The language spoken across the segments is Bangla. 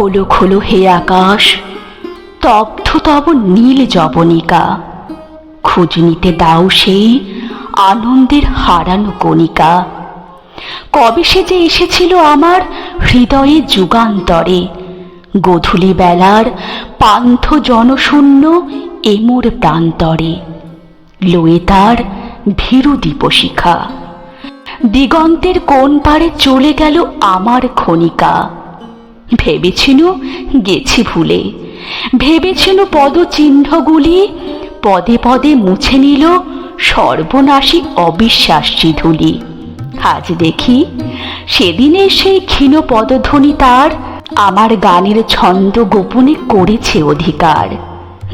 খোলো খোলো হে আকাশ তপ্ধ তব নীল জবনিকা। খোঁজ নিতে দাও সেই আনন্দের হারানো কণিকা। কবে সে যে এসেছিল আমার হৃদয়ে যুগান্তরে? গধূলি বেলার পান্থ জনশূন্য এমোর প্রান্তরে। লয়ে তার ভীরু দীপশিখা। দিগন্তের কোন পারে চলে গেল আমার ক্ষণিকা ভেবেছিল গেছি ভুলে। ভেবেছিল পদচিহ্নগুলি পদে পদে মুছে নিল সর্বনাশী অবিশ্বাসী ধুলি আজ দেখি সেদিনের সেই ক্ষীণ পদধ্বনি তার আমার গানের ছন্দ গোপনে করেছে অধিকার।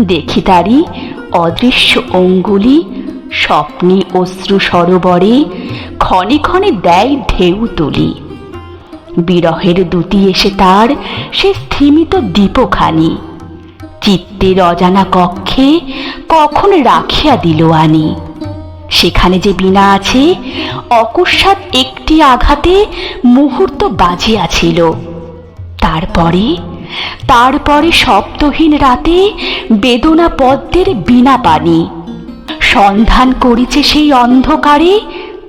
দেখি তারই অদৃশ্য অঙ্গুলি স্বপ্নে অশ্রু সরোবরে ক্ষণে ক্ষণে দেয় ঢেউ তুলি। বিরহের দুটি এসে তার, সে স্থিমিত দীপখানি চিত্তের অজানা কক্ষে কখন রাখিয়া দিল আনি। সেখানে যে বিনা আছে, অকস্মাৎ একটি আঘাতে মুহূর্ত বাজিয়াছিল। তারপরে তারপরে সপ্তহীন রাতে বেদনা পদ্মের বিনা পানি। সন্ধান করিছে সেই অন্ধকারে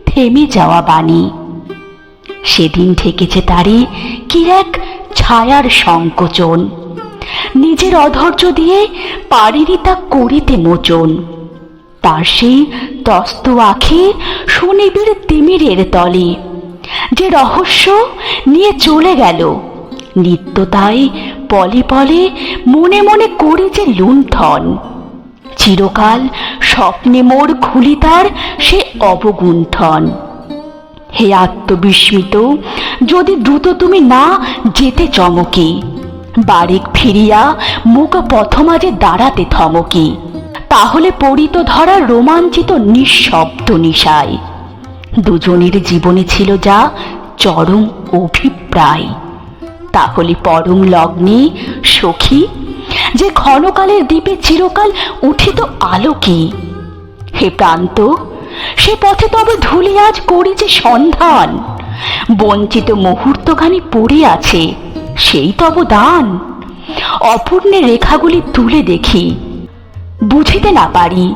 থেমে যাওয়া বাণী। সেদিন ঠেকেছে তারে কি এক ছায়ার সংকোচন। নিজের অধৈর্য দিয়ে পারিনি তা করিতে মোচন। তার সেই তস্ত আখে সুনিবিড় তিমিরের তলে। যে রহস্য নিয়ে চলে গেল। নিত্য তাই পলে পলে মনে মনে করি যে লুণ্ঠন। চিরকাল স্বপ্নে মোর খুলি তার সে অবগুণ্ঠন। হে আত্মবিস্মিত, যদি দ্রুত তুমি না যেতে চমকে বারিক ফিরিয়া মুখ পথমাঝে দাঁড়াতে থমকে, তাহলে পরিত ধরা রোমাঞ্চিত নিঃশব্দ নিশায়। দুজনের জীবনে ছিল যা চরম অভিপ্রায়। তাহলে পরম লগ্নে সখী, যে ক্ষণকালের দ্বীপে চিরকাল উঠিত আলোকে হে প্রান্ত সে পথে তবে ধুলি আজ করেছে সন্ধান। বঞ্চিত মুহূর্তখানি পড়ে আছে, সেই তব দান। অপূর্ণের রেখাগুলি তুলে দেখি। বুঝিতে না পারি,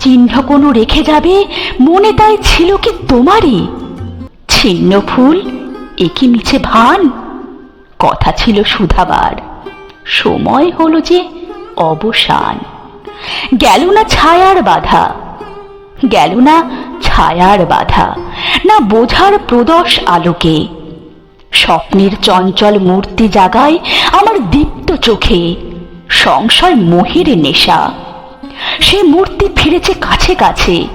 চিহ্ন কোনো রেখে যাবে, মনে তাই ছিল কি তোমারই। ছিন্ন ফুল একই মিছে ভান? কথা ছিল সুধাবার, সময় হলো যে অবসান। গেল না ছায়ার বাধা গেল না ছায়ার বাধা, না বোঝার প্রদশ আলোকে। স্বপ্নের চঞ্চল মূর্তি জাগায় আমার দীপ্ত চোখে সংশয় মহির নেশা। সে মূর্তি ফিরেছে কাছে কাছে,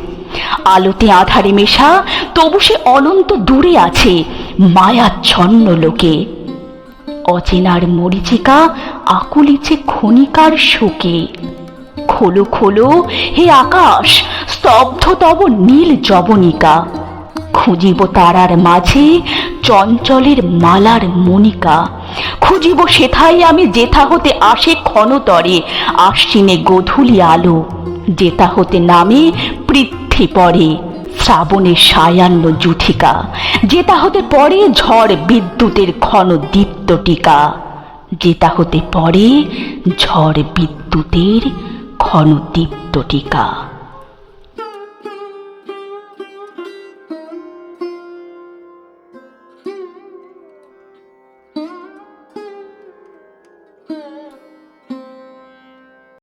আলোতে আধারে মেশা, তবু সে অনন্ত দূরে আছে মায়াচ্ছন্ন লোকে। অচেনার মরিচিকা, আকুলিছে ক্ষণিকার শোকে। খোলো খোলো। হে আকাশ স্তব্ধ তব নীল জবনিকা। খুঁজিব তারার মাঝে চঞ্চলের মালার মনিকা খুঁজিব সেথায় আমি যেথা হতে আসে ক্ষণতরে, আশ্বিনে গধূলি আলো। যেথা হতে নামে পৃথ্বী পড়ে শ্রাবণের সায়ান্ন জুথিকা যেটা হতে পড়ে ঝড় বিদ্যুতের ঘন দীপ্ত টিকা। যেটা হতে পড়ে ঝড় বিদ্যুতের ঘন টিকা